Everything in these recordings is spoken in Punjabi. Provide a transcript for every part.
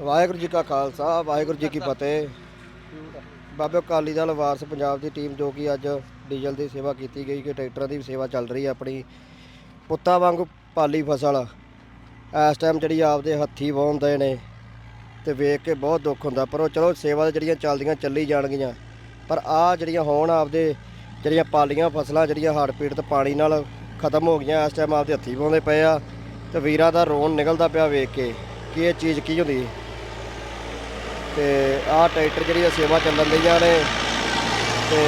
ਵਾਹਿਗੁਰੂ ਜੀ ਕਾ ਖਾਲਸਾ ਵਾਹਿਗੁਰੂ ਜੀ ਕੀ ਫਤਿਹ। ਬਾਬੇ ਅਕਾਲੀ ਦਲ ਵਾਰਸ ਪੰਜਾਬ ਦੀ ਟੀਮ ਜੋ ਕਿ ਅੱਜ ਡੀਜ਼ਲ ਦੀ ਸੇਵਾ ਕੀਤੀ ਗਈ ਕਿ ਟਰੈਕਟਰਾਂ ਦੀ ਵੀ ਸੇਵਾ ਚੱਲ ਰਹੀ ਹੈ ਆਪਣੀ। ਪੁੱਤਾਂ ਵਾਂਗੂ ਪਾਲੀ ਫਸਲ। ਇਸ ਟਾਈਮ ਜਿਹੜੀ ਆਪਦੇ ਹੱਥੀ ਵਾਹੁੰਦੇ ਨੇ ਤੇ ਵੇਖ ਕੇ ਬਹੁਤ ਦੁੱਖ ਹੁੰਦਾ। ਪਰ ਉਹ ਚਲੋ ਸੇਵਾ ਤਾਂ ਜਿਹੜੀਆਂ ਚੱਲਦੀਆਂ ਚੱਲੀ ਜਾਣਗੀਆਂ। ਪਰ ਆ ਜਿਹੜੀਆਂ ਹੋਣ ਆਪਦੇ ਜਿਹੜੀਆਂ ਪਾਲੀਆਂ ਫਸਲਾਂ ਜਿਹੜੀਆਂ ਹੜ੍ਹ ਪੀੜਤ ਪਾਣੀ ਨਾਲ ਖਤਮ ਹੋ ਗਈਆਂ ਇਸ ਟਾਈਮ ਆਪਦੇ ਹੱਥੀ ਵਾਹੁੰਦੇ ਪਏ ਆ। ਤੇ ਵੀਰਾਂ ਦਾ ਰੋਣ ਨਿਕਲਦਾ ਪਿਆ ਵੇਖ ਕੇ, ਕਿ ਇਹ ਚੀਜ਼ ਕੀ ਹੁੰਦੀ? ਤੇ ਆਹ ਟਰੈਕਟਰ ਜਿਹੜੀ ਆ ਸੇਵਾ ਚੱਲਣ ਲਈਆਂ ਨੇ ਤੇ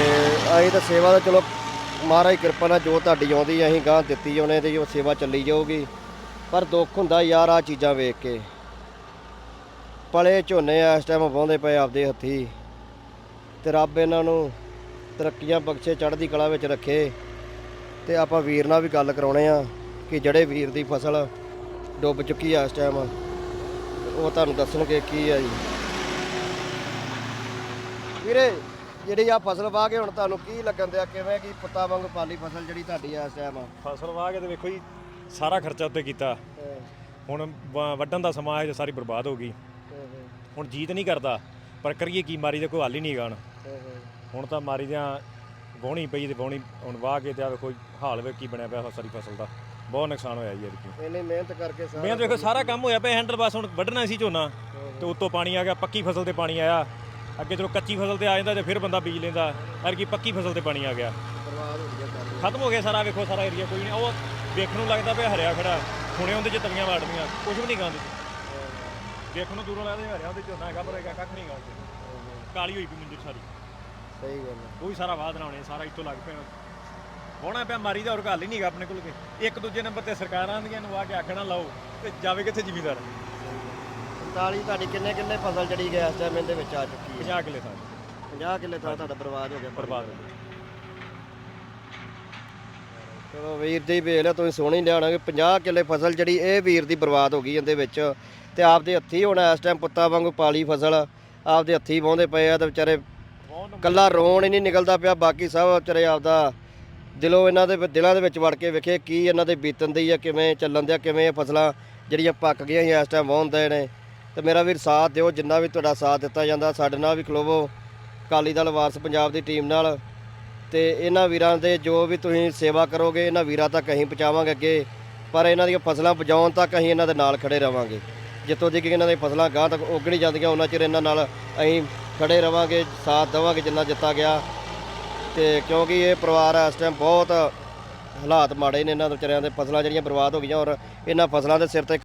ਅਸੀਂ ਤਾਂ ਸੇਵਾ ਦਾ ਚਲੋ, ਮਹਾਰਾਜ ਕਿਰਪਾ ਨਾਲ ਜੋ ਤੁਹਾਡੀ ਆਉਂਦੀ, ਅਸੀਂ ਗਾਂ ਦਿੱਤੀ ਉਹਨੇ ਤੇ ਉਹ ਸੇਵਾ ਚੱਲੀ ਜਾਊਗੀ। ਪਰ ਦੁੱਖ ਹੁੰਦਾ ਯਾਰ ਆ ਚੀਜ਼ਾਂ ਵੇਖ ਕੇ। ਪਲੇ ਝੋਨੇ ਇਸ ਟਾਈਮ ਵਾਹੁੰਦੇ ਪਏ ਆਪਦੇ ਹੱਥੀ। ਤੇ ਰੱਬ ਇਹਨਾਂ ਨੂੰ ਤਰੱਕੀਆਂ ਬਖਸ਼ੇ ਚੜ੍ਹਦੀ ਕਲਾ ਵਿੱਚ ਰੱਖੇ। ਤੇ ਆਪਾਂ ਵੀਰ ਨਾਲ ਵੀ ਗੱਲ ਕਰਾਉਣੇ ਆ। ਕਿ ਜਿਹੜੇ ਵੀਰ ਦੀ ਫਸਲ ਡੁੱਬ ਚੁੱਕੀ ਆ ਇਸ ਟਾਈਮ ਉਹ ਤੁਹਾਨੂੰ ਦੱਸਣਗੇ ਕੀ ਆ ਜੀ। ਵੀਰੇ ਜਿਹੜੀ ਆ ਫਸਲ ਵਾਹ ਕੇ ਹੁਣ ਤੁਹਾਨੂੰ ਕੀ ਲੱਗਣ ਦਿਆ? ਕਿਵੇਂ ਕੀ ਪੁੱਤਾ ਵਾਂਗ ਪਾਲੀ ਫਸਲ ਜਿਹੜੀ ਤੁਹਾਡੀ ਆ ਇਸ ਟਾਈਮ ਫਸਲ ਵਾਹ ਕੇ ਤੇ ਵੇਖੋ ਜੀ ਸਾਰਾ ਖਰਚਾ ਉੱਤੇ ਕੀਤਾ। ਹੁਣ ਵ- ਵੱਢਣ ਦਾ ਸਮਾਂ ਹੈ ਜੇ ਸਾਰੀ ਬਰਬਾਦ ਹੋ ਗਈ। ਹੁਣ ਜੀਤ ਨਹੀਂ ਕਰਦਾ ਪਰ ਕਰੀਏ ਕੀ? ਮਾਰੀ ਦਾ ਕੋਈ ਹੱਲ ਹੀ ਨਹੀਂ ਗਾਣ ਹੁਣ। ਤਾਂ ਮਾਰੀ ਦੀਆਂ ਵਾਹੁਣੀ ਪਈ ਤੇ ਵਾਹੁਣੀ ਹੁਣ ਵਾਹ ਕੇ ਤੇ ਆ ਵੇਖੋ ਹਾਲ ਵੇ ਕੀ ਬਣਿਆ ਪਿਆ ਸਾਰੀ ਫਸਲ ਦਾ। ਬਹੁਤ ਨੁਕਸਾਨ ਹੋਇਆ ਜੀ ਇਹਦੇ ਇੰਨੀ ਮਿਹਨਤ ਕਰਕੇ ਸਾਰਾ ਮੈਂ ਵੇਖੋ ਸਾਰਾ ਕੰਮ ਹੋਇਆ ਪਿਆ ਹੈਂਡਲ ਬਸ ਹੁਣ ਵੱਢਣਾ ਸੀ ਝੋਨਾ ਤੇ ਉੱਤੋਂ ਪਾਣੀ ਆ ਗਿਆ ਪੱਕੀ ਫਸਲ ਤੇ ਪਾਣੀ ਆਇਆ। ਅੱਗੇ ਚਲੋ ਕੱਚੀ ਫਸਲ ਤੇ ਆ ਜਾਂਦਾ ਤੇ ਫਿਰ ਬੰਦਾ ਬੀਜ ਲੈਂਦਾ। ਪਰ ਕੀ ਪੱਕੀ ਫਸਲ ਤੇ ਪਾਣੀ ਆ ਗਿਆ। ਬਰਬਾਦ ਹੋ ਗਿਆ ਸਾਰੀ ਖਤਮ ਹੋ ਗਿਆ ਸਾਰਾ ਵੇਖੋ ਸਾਰਾ ਏਰੀਆ ਕੋਈ ਨਹੀਂ। ਉਹ ਵੇਖਣ ਨੂੰ ਲੱਗਦਾ ਪਿਆ ਹਰਿਆ ਖੜਾ। ਹੁਣੇ ਉਹਦੇ ਚ ਤਵੀਆਂ ਵਾੜਦੀਆਂ ਕੁਝ ਵੀ ਨਹੀਂ ਗਾਉਂਦੇ ਦੇਖਣ ਨੂੰ ਦੂਰੋਂ ਲੱਗਦਾ ਹਰਿਆ ਉਹਦੇ ਝੋਨਾ ਹੈਗਾ ਪਰ ਹੈਗਾ ਕੱਖ ਨਹੀਂ ਗਾਉਂਦੇ ਕਾਲੀ ਹੋਈ ਪਈ ਮੰਜੂ ਸਾਰੀ। ਸਹੀ ਗੱਲ ਹੈ ਉਹ ਵੀ ਸਾਰਾ ਵਾਹ ਬਣਾਉਣੇ ਸਾਰਾ ਇੱਥੋਂ ਲੱਗ ਪਿਆ। ਹੋਣਾ ਪਿਆ ਮਾਰੀ ਦਾ ਹੋਰ ਗੱਲ ਹੀ ਨਹੀਂਗਾ ਆਪਣੇ ਕੋਲ ਕੇ। ਇੱਕ ਦੂਜੇ ਨੰਬਰ ਤੇ ਸਰਕਾਰਾਂ ਦੀਆਂ ਨੂੰ ਆ ਕੇ ਆਖਣਾ ਲਾਓ ਤੇ ਜਾਵੇ ਕਿੱਥੇ ਜ਼ਿਮੀਦਾਰ। 45 ਤੁਹਾਡੀ ਕਿੰਨੇ ਕਿੰਨੇ ਫਸਲ ਜਿਹੜੀ ਗਿਆ ਇਸ ਟਾਈਮ ਇਹਦੇ ਵਿੱਚ ਆ ਚੁੱਕੀ ਹੈ? 50 ਕਿੱਲੇ ਥਾਂ। 50 ਕਿੱਲੇ ਤਾਂ ਤੁਹਾਡਾ ਬਰਬਾਦ ਹੋ ਗਿਆ। ਬਰਬਾਦ ਹੋ ਗਏ ਚਲੋ ਵੀਰ ਜੀ ਵੇਖ ਲਿਆ ਤੁਸੀਂ ਸੋਹਣੀ ਲਿਆਣਾ ਕਿ 50 ਕਿੱਲੇ ਫਸਲ ਜਿਹੜੀ ਇਹ ਵੀਰ ਦੀ ਬਰਬਾਦ ਹੋ ਗਈ ਇਹਦੇ ਵਿੱਚ। ਤੇ ਆਪਦੇ ਹੱਥੀ ਹੁਣ ਇਸ ਟਾਈਮ ਪੁੱਤਾਂ ਵਾਂਗੂ ਪਾਲੀ ਫਸਲ। ਆਪਦੇ ਹੱਥੀ ਵਾਹੁੰਦੇ ਪਏ ਆ ਤੇ ਵਿਚਾਰੇ ਕੱਲਾ ਰੋਣ ਹੀ ਨਹੀਂ ਨਿਕਲਦਾ ਪਿਆ ਬਾਕੀ ਸਭ ਵਿਚਾਰੇ ਆਪਦਾ ਦਿਲੋਂ ਇਹਨਾਂ ਦੇ ਦਿਲਾਂ ਦੇ ਵਿੱਚ ਵੜ ਕੇ ਵੇਖੇ ਕੀ ਇਹਨਾਂ ਦੇ ਬੀਤਣ ਦੀ ਆ, ਕਿਵੇਂ ਚੱਲਣ ਦਿਆ, ਕਿਵੇਂ ਇਹ ਫਸਲਾਂ ਜਿਹੜੀਆਂ ਪੱਕ ਗਈਆਂ ਸੀ ਇਸ ਟਾਈਮ ਵਾਹੁੰਦੇ ਨੇ। ਤੇ ਮੇਰਾ ਵੀਰ ਸਾਥ ਦਿਓ, ਜਿੰਨਾ ਵੀ ਤੁਹਾਡਾ ਸਾਥ ਦਿੱਤਾ ਜਾਂਦਾ, ਸਾਡੇ ਨਾਲ ਵੀ ਖਲੋਵੋ, ਅਕਾਲੀ ਦਲ, ਵਾਰਸ ਪੰਜਾਬ ਦੀ ਟੀਮ ਨਾਲ। ਤੇ ਇਹਨਾਂ ਵੀਰਾਂ ਦੇ ਜੋ ਵੀ ਤੁਸੀਂ ਸੇਵਾ ਕਰੋਗੇ, ਇਹਨਾਂ ਵੀਰਾਂ ਤੱਕ ਅਸੀਂ ਪਹੁੰਚਾਵਾਂਗੇ ਅੱਗੇ। ਪਰ ਇਹਨਾਂ ਦੀਆਂ ਫਸਲਾਂ ਬਚਾਉਣ ਤੱਕ ਅਸੀਂ ਇਹਨਾਂ ਦੇ ਨਾਲ ਖੜੇ ਰਵਾਂਗੇ। ਜਿੱਥੋਂ ਤੱਕ ਇਹਨਾਂ ਦੀਆਂ ਫਸਲਾਂ ਗਾਂ ਤੱਕ ਉੱਗਣੀ ਜਾਂਦੀਆਂ, ਉਹਨਾਂ ਚਿਰ ਇਹਨਾਂ ਨਾਲ ਅਸੀਂ ਖੜੇ ਰਵਾਂਗੇ, ਸਾਥ ਦੇਵਾਂਗੇ ਜਿੰਨਾ ਦਿੱਤਾ ਗਿਆ। ਤੇ ਕਿਉਂਕਿ ਇਹ ਪਰਿਵਾਰ ਇਸ ਟਾਈਮ ਬਹੁਤ ਹਾਲਾਤ ਮਾੜੇ ਨੇ, ਇਹਨਾਂ ਦੇ ਵਿਚਾਰਿਆਂ ਦੇ ਫਸਲਾਂ ਜਿਹੜੀਆਂ ਬਰਬਾਦ ਹੋ ਗਈਆਂ ਔਰ ਇਹਨਾਂ ਫਸਲਾਂ ਦੇ ਸਿਰ ਤੇ